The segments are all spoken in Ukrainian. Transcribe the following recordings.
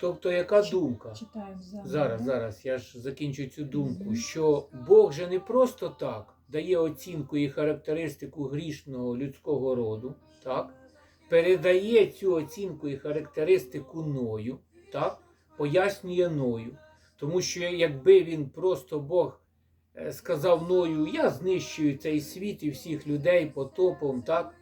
Тобто, яка Чи- думка? Читаємо зараз. Зараз, зараз я ж закінчу цю думку, що Бог же не просто так дає оцінку і характеристику грішного людського роду, так? передає цю оцінку і характеристику ною, так? пояснює ною. Тому що якби він просто Бог е, сказав ною, я знищую цей світ і всіх людей потопом, так?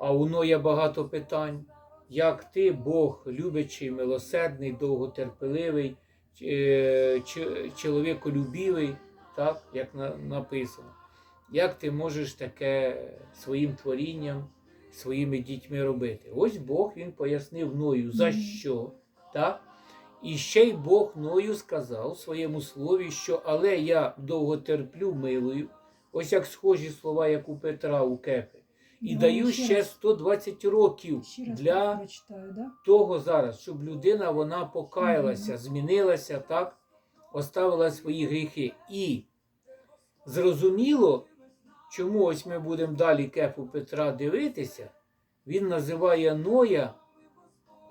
а у Ноя багато питань. Як ти, Бог, любячий, милосердний, довготерпеливий, е, ч- чоловіколюбивий, так, як написано. Як ти можеш таке своїм творінням, своїми дітьми робити? Ось Бог він пояснив Ною, за що. Так? І ще й Бог Ною сказав у своєму слові, що але я довго терплю, милую, ось як схожі слова, як у Петра у Кефи. І Ну, даю ще ще раз. 120 років для прочитаю, да? того зараз, щоб людина вона покаялася, змінилася, так, оставила свої гріхи. І зрозуміло, чому ось ми будемо далі кефу Петра дивитися, він називає Ноя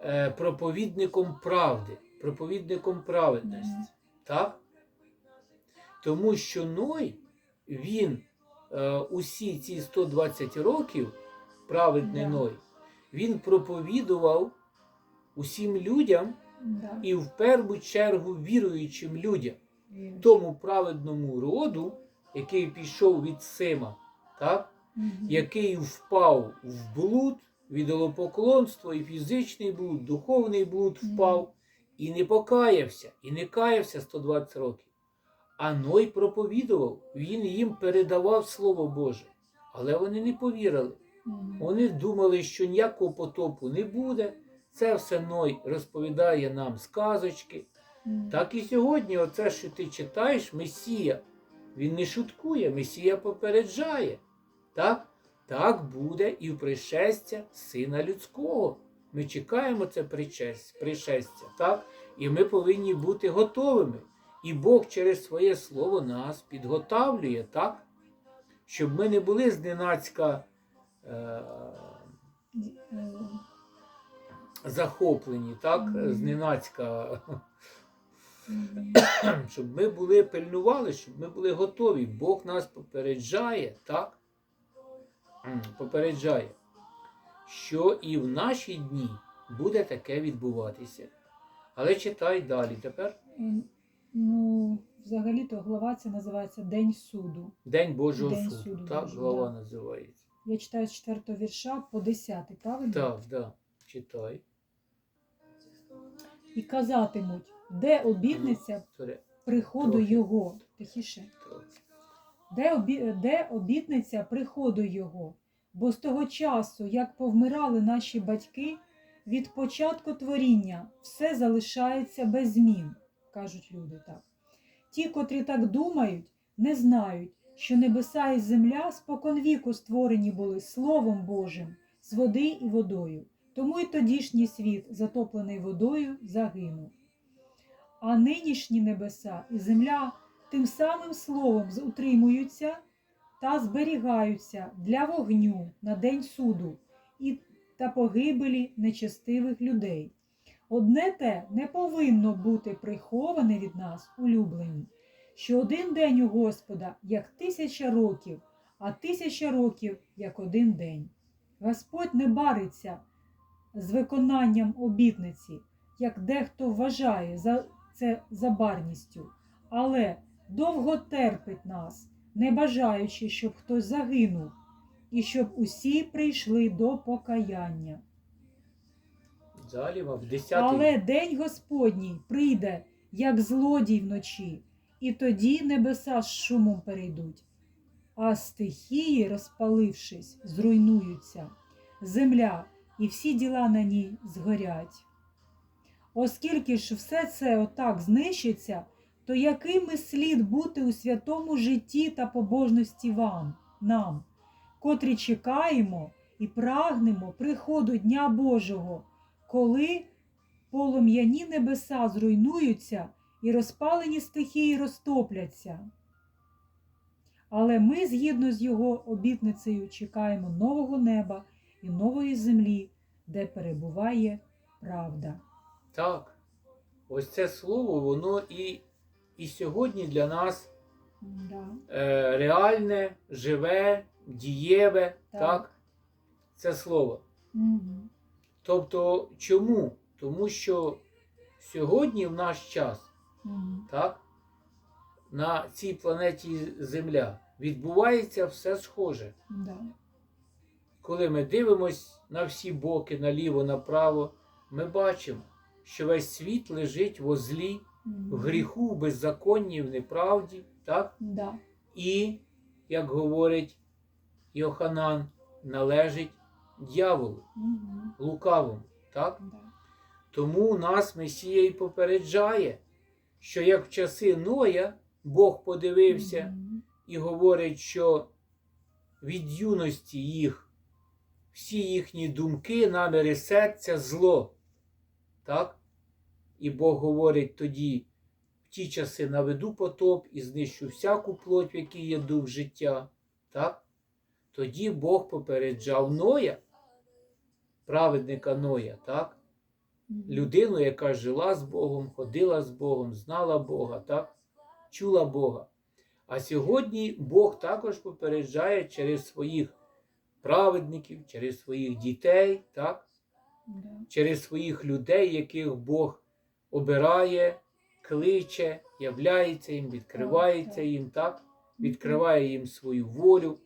е, проповідником правди, проповідником праведності. Мгм. Так? Тому що Ной, він усі ці 120 років, праведний. Ной, він проповідував усім людям і в першу чергу віруючим людям, тому праведному роду, який пішов від Сима, так? Який впав в блуд, в ідолопоклонство, і фізичний блуд, духовний блуд впав, і не покаявся, і не каявся 120 років. А Ной проповідував, він їм передавав Слово Боже. Але вони не повірили. Вони думали, що ніякого потопу не буде. Це все Ной розповідає нам сказочки. Так і сьогодні, оце, що ти читаєш, Месія, він не шуткує, Месія попереджає. Так? Так буде і в пришестя Сина Людського. Ми чекаємо це пришестя, так? І ми повинні бути готовими. І Бог через своє слово нас підготавлює, так? Щоб ми не були зненацька е- захоплені, так? Зненацька щоб ми були пильнували, щоб ми були готові. Бог нас попереджає, так? Попереджає, що і в наші дні буде таке відбуватися. Але читай далі тепер. Ну, взагалі-то глава це називається День суду. День Божого День суду. суду так, Божого, глава да. називається. Я читаю з 4 вірша по 10, правильно? Так, так, читай. І казатимуть, де обітниця Торе- приходу Трохи. Його. Тихіше. Де, обі... де обітниця приходу Його? Бо з того часу, як повмирали наші батьки, від початку творіння все залишається без змін, кажуть люди так. Ті, котрі так думають, не знають, що небеса і земля споконвіку створені були Словом Божим з води і водою. Тому й тодішній світ, затоплений водою, загинув. А нинішні небеса і земля тим самим словом утримуються та зберігаються для вогню на день суду і та погибелі нечестивих людей. Одне те не повинно бути приховане від нас, улюблені, що один день у Господа як тисяча років, а тисяча років як один день. Господь не бариться з виконанням обітниці, як дехто вважає за це забарністю, але довго терпить нас, не бажаючи, щоб хтось загинув, і щоб усі прийшли до покаяння. Далі вам в 10 Але день Господній прийде, як злодій вночі, і тоді небеса з шумом перейдуть, а стихії, розпалившись, зруйнуються, земля і всі діла на ній згорять. Оскільки ж все це отак знищиться, то якими слід бути у святому житті та побожності вам, нам, котрі чекаємо і прагнемо приходу Дня Божого, коли полум'яні небеса зруйнуються і розпалені стихії розтопляться. Але ми, згідно з його обітницею, чекаємо нового неба і нової землі, де перебуває правда. Так, ось це слово, воно і, і сьогодні для нас Да. е, реальне, живе, дієве, Так. так? Це слово. Мгм. Тобто, чому? Тому що сьогодні в наш час, Мгм. так, на цій планеті Земля відбувається все схоже. Да. Коли ми дивимось на всі боки, наліво, направо, ми бачимо, що весь світ лежить в злі, Мгм. в гріху, в беззаконні, в неправді, так? Да. І, як говорить Йоханан, належить дьяволу, лукавому, так? Тому нас Месія і попереджає, що як в часи Ноя Бог подивився і говорить, що від юності їх всі їхні думки, наміри серця зло. Так? І Бог говорить тоді, в ті часи наведу потоп і знищу всяку плоть, в якій є дух життя. Так? Тоді Бог попереджав Ноя, праведника Ноя, так? Людину, яка жила з Богом, ходила з Богом, знала Бога, так? чула Бога. А сьогодні Бог також попереджає через своїх праведників, через своїх дітей, так? Через своїх людей, яких Бог обирає, кличе, являється їм, відкривається їм, так? відкриває їм свою волю.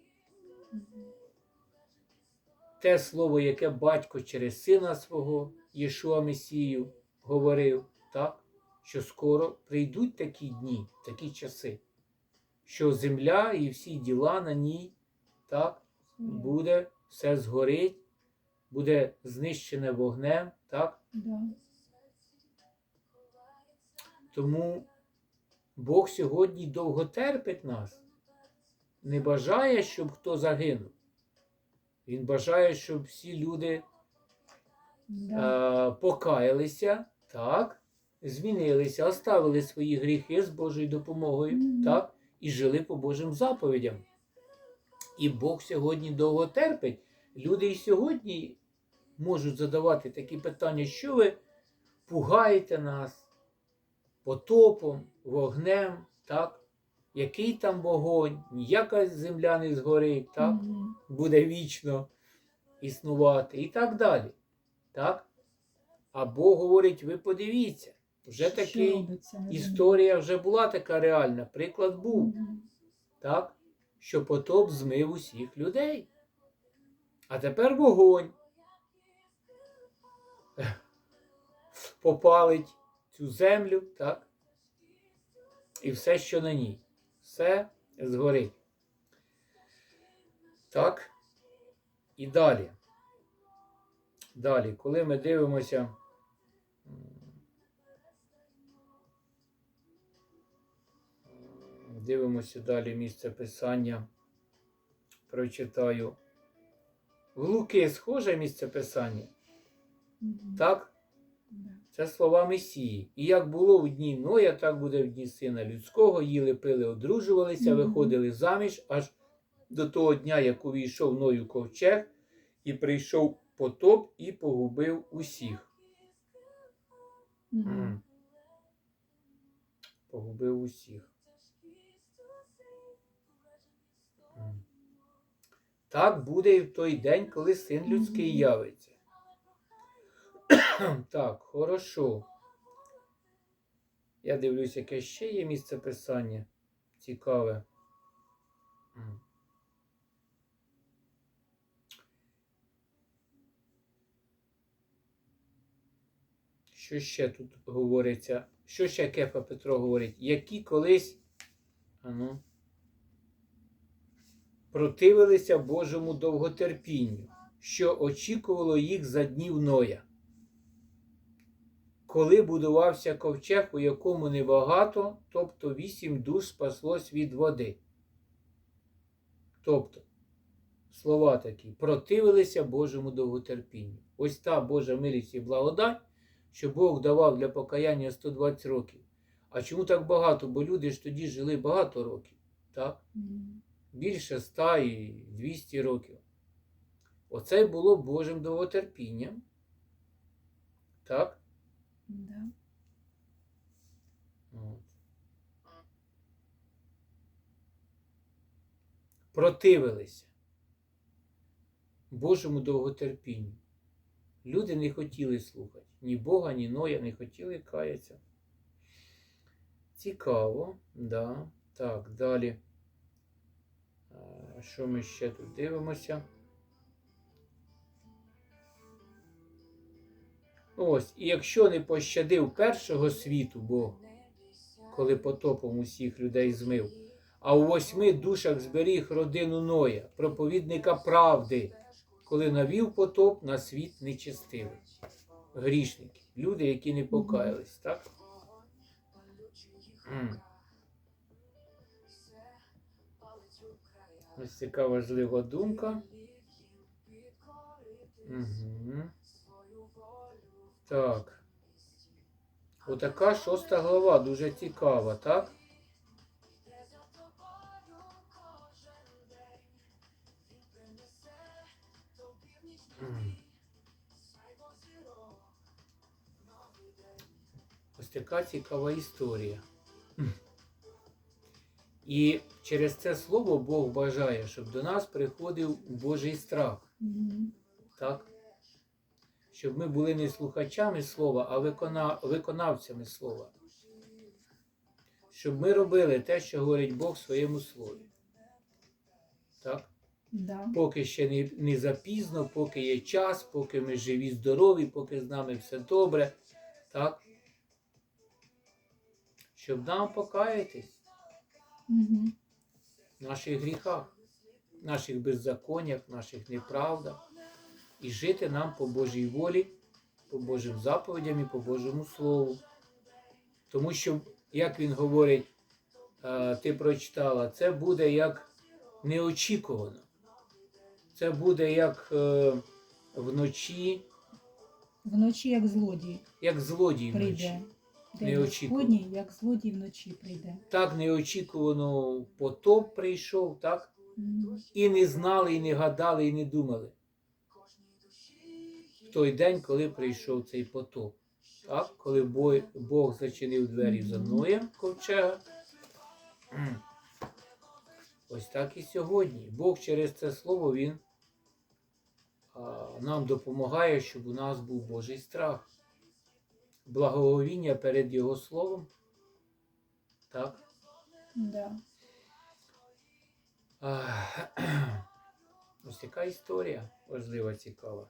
Те слово, яке батько через сина свого Єшуа Месію говорив, так, що скоро прийдуть такі дні, такі часи, що земля і всі діла на ній так, буде, все згорить, буде знищене вогнем. Так? Да. Тому Бог сьогодні довго терпить нас, не бажає, щоб хто загинув. Він бажає, щоб всі люди Да. е, покаялися, так, змінилися, оставили свої гріхи з Божою допомогою, Мгм. так, і жили по Божим заповідям. І Бог сьогодні довго терпить. Люди і сьогодні можуть задавати такі питання, що ви пугаєте нас потопом, вогнем, так? Який там вогонь, ніяка земля не згорить, так? Мгм. буде вічно існувати і так далі. Так? А Бог говорить, ви подивіться, вже такий історія вже була така реальна. Приклад був, Мгм. так? що потоп змив усіх людей. А тепер вогонь попалить цю землю, так? І все, що на ній. Все згорить. Так. І далі. Далі, коли ми дивимося. Дивимося далі місце писання. Прочитаю. В Луки схоже місце писання. Мгм. Так? Це слова Месії. І як було в дні Ноя, так буде в дні сина людського, їли, пили, одружувалися, виходили заміж аж до того дня, як увійшов Ною ковчег, і прийшов потоп і погубив усіх. М. Погубив усіх. М. Так буде і в той день, коли син людський явиться. Так, хорошо. Я дивлюсь, яке ще є місце писання. Цікаве. Що ще тут говориться? Що ще Кефа Петро говорить? Які колись ану, противилися Божому довготерпінню, що очікувало їх за днів Ноя. Коли будувався ковчег, у якому небагато, тобто вісім душ спаслось від води. Тобто, слова такі, противилися Божому довготерпінню. Ось та Божа милість і благодать, що Бог давав для покаяння 120 років. А чому так багато? Бо люди ж тоді жили багато років, так? Більше 100 і 200 років. Оце було Божим довготерпінням. Так? Да. От. Противилися Божому довготерпінню. Люди не хотіли слухати. Ні Бога, ні Ноя не хотіли каятися. Цікаво, да. Так, далі. Що ми ще тут дивимося? Ось, і якщо не пощадив першого світу Бог, коли потопом усіх людей змив, а у восьми душах зберіг родину Ноя, проповідника правди, коли навів потоп на світ нечестивий. Грішники, люди, які не покаялись, так? Ось така важлива думка. Угу. Так. Отака шоста глава, дуже цікава, так? Ось така цікава історія. І через це слово Бог бажає, щоб до нас приходив Божий страх. Так? Щоб ми були не слухачами слова, а викона... виконавцями слова. Щоб ми робили те, що говорить Бог в своєму слові. Так? Да. Поки ще не, не запізно, поки є час, поки ми живі, здорові, поки з нами все добре. Так? Щоб нам покаятись Мгм. в наших гріхах, в наших беззаконнях, в наших неправдах, і жити нам по Божій волі, по Божим заповідям і по Божому Слову. Тому що, як він говорить, е, ти прочитала, це буде як неочікувано. Це буде як е, вночі, Вночі, як злодій, як злодій прийде. День Неочікувано. Як злодій вночі прийде. Так неочікувано потоп прийшов, так? Мгм. І не знали, і не гадали, і не думали. В той день, коли прийшов цей потоп. Так? Коли Бог зачинив двері за. Ноєм ковчега. Ось так і сьогодні. Бог через це слово Він а, нам допомагає, щоб у нас був Божий страх. Благоговіння перед Його словом. Так? Да. Ось така історія важлива, цікава.